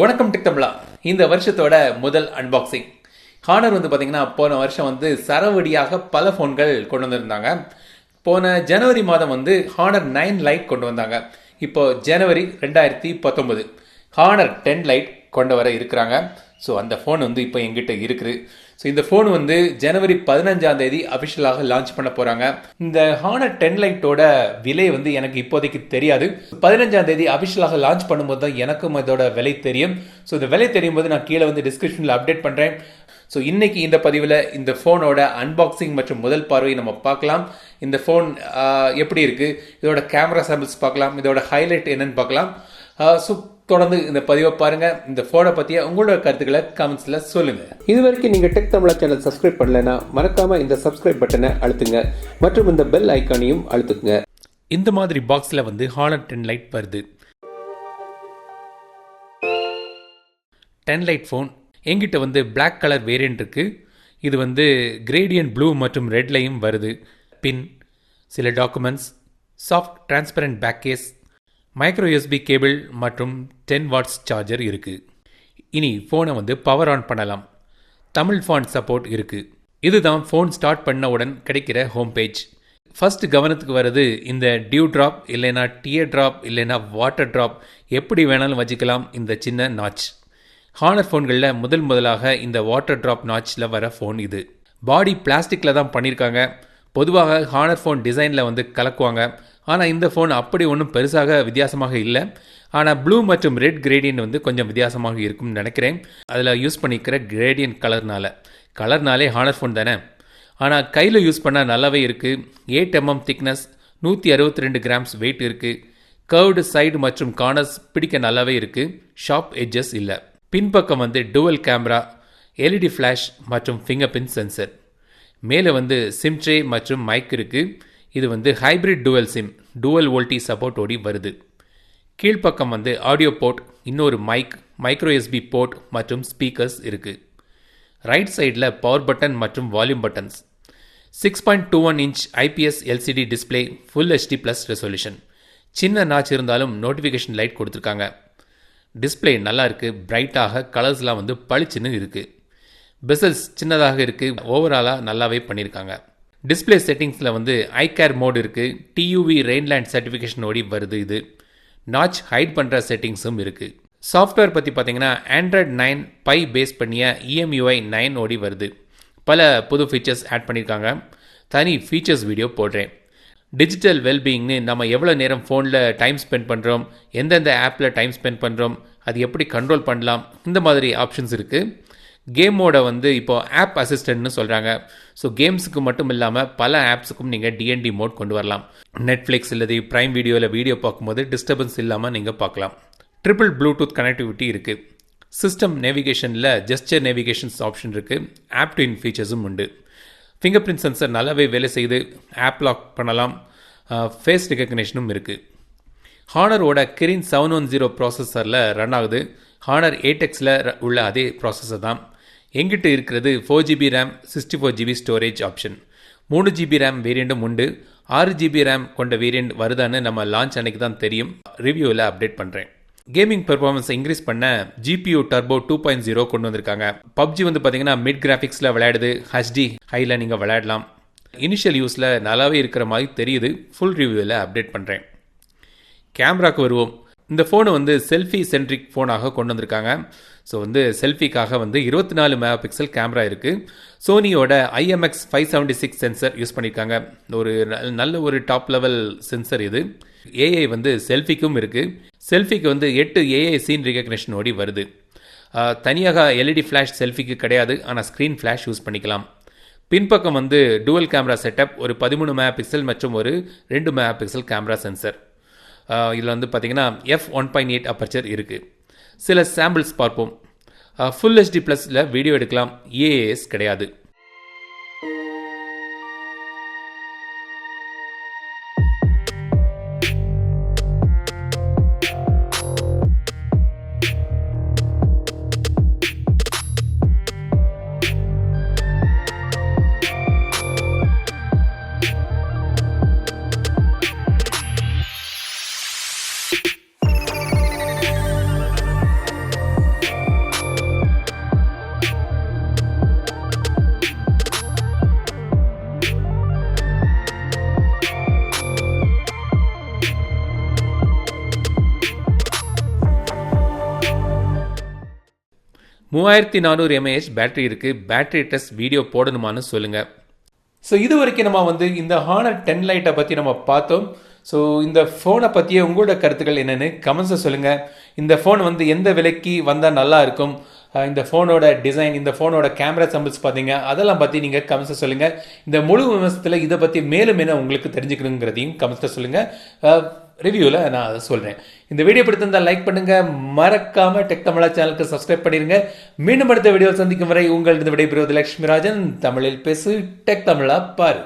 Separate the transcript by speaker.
Speaker 1: வணக்கம் டிக் தமிழா. இந்த வருஷத்தோட முதல் அன்பாக்சிங் ஹானர் வந்து பார்த்தீங்கன்னா போன வருஷம் வந்து சரவடியாக பல ஃபோன்கள் கொண்டு வந்திருந்தாங்க. போன ஜனவரி மாதம் வந்து ஹானர் நைன் லைட் கொண்டு வந்தாங்க. இப்போ ஜனவரி ரெண்டாயிரத்தி பத்தொன்பது. ஹானர் டென் லைட் கொண்டு வர இருக்கிறாங்க. ஸோ அந்த ஃபோன் வந்து இப்போ எங்கிட்ட இருக்குது. ஸோ இந்த ஃபோன் வந்து ஜனவரி பதினஞ்சாம் தேதி அஃபிஷியலாக லான்ச் பண்ண போகிறாங்க இந்த ஹானர் டென் லைட்டோட விலை வந்து எனக்கு இப்போதைக்கு தெரியாது. பதினஞ்சாம் தேதி அஃபிஷியலாக லான்ச் பண்ணும்போது தான் எனக்கும் இதோட விலை தெரியும். ஸோ இந்த விலை தெரியும் போது நான் கீழே வந்து டிஸ்கிரிப்ஷனில் அப்டேட் பண்ணுறேன் ஸோ இன்னைக்கு இந்த பதிவில் இந்த ஃபோனோட அன்பாக்சிங் மற்றும் முதல் பார்வை நம்ம பார்க்கலாம். இந்த ஃபோன் எப்படி இருக்குது இதோட கேமரா சாம்பிள்ஸ் பார்க்கலாம். இதோட ஹைலைட் என்னன்னு பார்க்கலாம். ஸோ தொடர்ந்து இந்த பதிவை பாருங்க. இந்த ஃபோனை பற்றிய உங்களோட கருத்துக்களை கமெண்ட்ஸில் சொல்லுங்க.
Speaker 2: இது வரைக்கும் நீங்கள் டெக் தமிழா சேனல் சப்ஸ்கிரைப் பண்ணலைன்னா மறக்காம இந்த சப்ஸ்கிரைப் பட்டனை அழுத்துங்க. மற்றும் இந்த பெல் ஐக்கானையும் அழுத்துங்க
Speaker 1: இந்த மாதிரி பாக்ஸில் வந்து ஹானர் டென் லைட் வருது. டென் லைட் ஃபோன் எங்கிட்ட வந்து Black கலர் வேரியண்ட் இருக்கு. இது வந்து கிரேடியன்ட் ப்ளூ மற்றும் ரெட்லையும் வருது. பின் சில documents soft transparent back case micro USB cable மற்றும் டென் வாட்ஸ் சார்ஜர் இருக்குது இனி ஃபோனை வந்து பவர் ஆன் பண்ணலாம். தமிழ் ஃபாண்ட் சப்போர்ட் இருக்குது இதுதான் ஃபோன் ஸ்டார்ட் பண்ணவுடன் கிடைக்கிற ஹோம் பேஜ் ஃபர்ஸ்ட் கவனத்துக்கு வர்றது இந்த டியூ ட்ராப் இல்லைனா டியர் ட்ராப் இல்லைனா வாட்டர் ட்ராப் எப்படி வேணாலும் வச்சுக்கலாம் இந்த சின்ன நாச் ஹானர் ஃபோன்களில் முதல் முதலாக இந்த வாட்டர் ட்ராப் நாச்சில் வர ஃபோன் இது. பாடி பிளாஸ்டிக்கில் தான் பண்ணியிருக்காங்க பொதுவாக ஹானர் ஃபோன் டிசைனில் வந்து கலக்குவாங்க. ஆனால் இந்த ஃபோன் அப்படி ஒன்றும் பெருசாக வித்தியாசமாக இல்லை. ஆனால் ப்ளூ மற்றும் ரெட் கிரேடியன்ட் வந்து கொஞ்சம் வித்தியாசமாக இருக்கும்னு நினைக்கிறேன். அதில் யூஸ் பண்ணிக்கிற கிரேடியன்ட் கலர்னால கலர்னாலே ஹானர் ஃபோன் தானே. ஆனால் கையில் யூஸ் பண்ணால் நல்லாவே இருக்குது எயிட் எம்எம் mm திக்னஸ் நூற்றி அறுபத்தி ரெண்டு கிராம்ஸ் வெயிட் இருக்குது கர்வ்டு சைடு மற்றும் கார்னர்ஸ் பிடிக்க நல்லாவே இருக்குது ஷார்ப் எட்ஜஸ் இல்லை. பின்பக்கம் வந்து டுவல் கேமரா எல்இடி ஃப்ளாஷ் மற்றும் ஃபிங்கர் பிரிண்ட் சென்சர் மேலே வந்து சிம்ட்ரே மற்றும் மைக் இருக்குது இது வந்து hybrid dual SIM dual VoLTE support ஓடி வருது. கீழ்ப்பக்கம் வந்து ஆடியோ போர்ட் இன்னொரு மைக் மைக்ரோ எஸ்பி போர்ட் மற்றும் ஸ்பீக்கர்ஸ் இருக்குது ரைட் சைடில் பவர் பட்டன் மற்றும் volume buttons six point two one inch IPS LCD display full HD plus resolution சின்ன நாச் இருந்தாலும் நோட்டிஃபிகேஷன் லைட் கொடுத்துருக்காங்க. டிஸ்பிளே நல்லா இருக்குது பிரைட்டாக கலர்ஸ்லாம் வந்து பளிச்சுன்னு இருக்குது பெசல்ஸ் சின்னதாக இருக்குது ஓவராலாக நல்லாவே பண்ணியிருக்காங்க டிஸ்பிளே செட்டிங்ஸில் வந்து ஐ கேர் மோட் இருக்குது டியூவி ரெயின்லேண்ட் சர்டிஃபிகேஷன் ஓடி வருது இது. நாச் ஹைட் பண்ணுற செட்டிங்ஸும் இருக்குது சாஃப்ட்வேர் பற்றி பார்த்தீங்கன்னா ஆண்ட்ராய்ட் நைன் பை பேஸ் பண்ணிய இஎம்யூஐ நைன் ஓடி வருது. பல புது ஃபீச்சர்ஸ் ஆட் பண்ணியிருக்காங்க தனி ஃபீச்சர்ஸ் வீடியோ போடுறேன். டிஜிட்டல் வெல்பீயிங்னு நம்ம எவ்வளோ நேரம் ஃபோனில் டைம் ஸ்பெண்ட் பண்ணுறோம் எந்தெந்த ஆப்பில் டைம் ஸ்பெண்ட் பண்ணுறோம் அது எப்படி கண்ட்ரோல் பண்ணலாம்? இந்த மாதிரி ஆப்ஷன்ஸ் இருக்குது கேமோட வந்து இப்போ ஆப் அசிஸ்டன்ட்னு சொல்கிறாங்க ஸோ கேம்ஸுக்கு மட்டும் இல்லாமல் பல ஆப்ஸுக்கும் நீங்கள் டிஎன்டி மோட் கொண்டு வரலாம். நெட்ஃப்ளிக்ஸ் இல்லது ப்ரைம் வீடியோவில் வீடியோ பார்க்கும்போது டிஸ்டர்பன்ஸ் இல்லாமல் நீங்கள் பார்க்கலாம். ட்ரிபிள் ப்ளூடூத் கனெக்டிவிட்டி இருக்குது சிஸ்டம் நேவிகேஷனில் ஜெஸ்டர் நேவிகேஷன்ஸ் ஆப்ஷன் இருக்குது ஆப் டு இன் ஃபீச்சர்ஸும் உண்டு. ஃபிங்கர் பிரிண்ட் சென்சர் நல்லாவே வேலை செய்து ஆப் லாக் பண்ணலாம். ஃபேஸ் ரெகக்னேஷனும் இருக்குது ஹானரோட கிரின் செவன் ஒன் ஜீரோ ப்ராசஸரில் ரன் ஆகுது. ஹானர் ஏடெக்ஸில் உள்ள அதே ப்ராசஸர் தான். எங்கிட்ட இருக்கிறது? Four GB RAM sixty four GB storage option மூணு ஜிபி ரேம் வேரியண்ட்டும் உண்டு. ஆறு ஜிபி ரேம் கொண்ட வேரியண்ட் வருதான்னு நம்ம லான்ச் அன்னைக்கு தான் தெரியும். ரிவ்யூவில் அப்டேட் பண்ணுறேன் கேமிங் பெர்ஃபார்மன்ஸை இன்க்ரீஸ் பண்ண GPU turbo two point zero கொண்டு வந்திருக்காங்க. பப்ஜி வந்து பார்த்தீங்கன்னா மிட் கிராஃபிக்ஸில் விளையாடுது. ஹச்டி ஹையில் நீங்கள் விளையாடலாம். இனிஷியல் யூஸில் நல்லாவே இருக்கிற மாதிரி தெரியுது. ஃபுல் ரிவ்யூவில் அப்டேட் பண்ணுறேன் கேமராக்கு வருவோம். இந்த ஃபோனை வந்து செல்ஃபி சென்ட்ரிக் ஃபோனாக கொண்டு வந்திருக்காங்க. ஸோ வந்து செல்ஃபிக்காக வந்து இருபத்தி நாலு மெகா பிக்சல் கேமரா இருக்குது சோனியோட IMX five seventy six sensor use பண்ணியிருக்காங்க ஒரு நல்ல ஒரு டாப் லெவல் சென்சர் இது. ஏஐ வந்து செல்ஃபிக்கும் இருக்குது செல்ஃபிக்கு வந்து எட்டு ஏஐ சீன் ரிகக்னேஷன் ஓடி வருது. தனியாக எல்இடி ஃப்ளாஷ் செல்ஃபிக்கு கிடையாது. ஆனால் ஸ்க்ரீன் ஃப்ளாஷ் யூஸ் பண்ணிக்கலாம். பின்பக்கம் வந்து டுவல் கேமரா செட்டப் ஒரு பதிமூணு மெகா பிக்சல் மற்றும் ஒரு ரெண்டு மெகா பிக்சல் கேமரா சென்சர் இதில் வந்து பார்த்திங்கன்னா F one point eight aperture இருக்குது சில சாம்பிள்ஸ் பார்ப்போம். ஃபுல் ஹெச்டி ப்ளஸில் வீடியோ எடுக்கலாம். ஏஏஎஸ் கிடையாது. மூவாயிரத்தி நானூறு எம்ஏஹெச் பேட்டரி இருக்குது பேட்டரி டெஸ்ட் வீடியோ போடணுமான்னு சொல்லுங்கள் ஸோ இது வரைக்கும் நம்ம வந்து இந்த ஹானர் டென் லைட்டை பற்றி நம்ம பார்த்தோம். ஸோ இந்த ஃபோனை பற்றிய உங்களோட கருத்துக்கள் என்னென்னு கமெண்ட்ஸை சொல்லுங்கள் இந்த ஃபோன் வந்து எந்த விலைக்கு வந்தால் நல்லா இருக்கும்? இந்த ஃபோனோட டிசைன் இந்த ஃபோனோட கேமரா சம்பிள்ஸ் பார்த்தீங்க அதெல்லாம் பற்றி நீங்கள் கமெண்ட்ஸை சொல்லுங்கள் இந்த முழு விமர்சனத்தில் இதை பற்றி மேலும் என்ன உங்களுக்கு தெரிஞ்சுக்கணுங்கிறதையும் கமெண்ட்ஸில் சொல்லுங்கள் ரிவ்யூவில் நான் அதை சொல்கிறேன் இந்த வீடியோ பிடித்திருந்தால் லைக் பண்ணுங்கள் மறக்காமல் டெக் தமிழா சேனலுக்கு சப்ஸ்கிரைப் பண்ணிடுங்க மீண்டும் அடுத்த வீடியோ சந்திக்கும் வரை உங்களிடம் விடைபெறுவது லக்ஷ்மிராஜன் தமிழில் பேசு டெக் தமிழா பாரு.